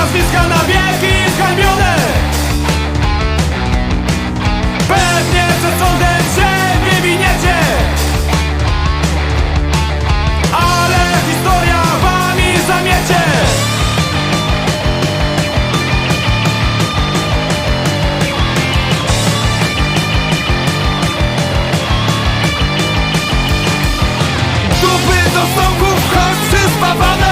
nazwiska na wieki zhańbione Pewnie przed sądem się nie winiecie Ale historia wami zamiecie. Dupy do sąków choć przyspawane Będą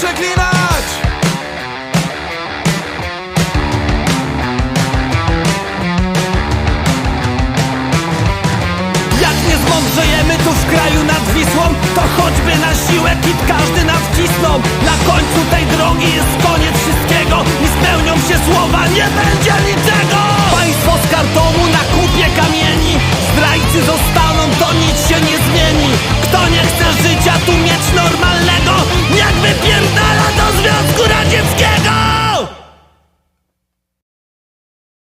przeklinać! Jak nie zmądrzejemy tu w kraju nad Wisłą To choćby na siłę kit każdy nas wcisnął. Na końcu tej drogi jest koniec wszystkiego I spełnią się słowa, nie będzie niczego! Państwo z kartonu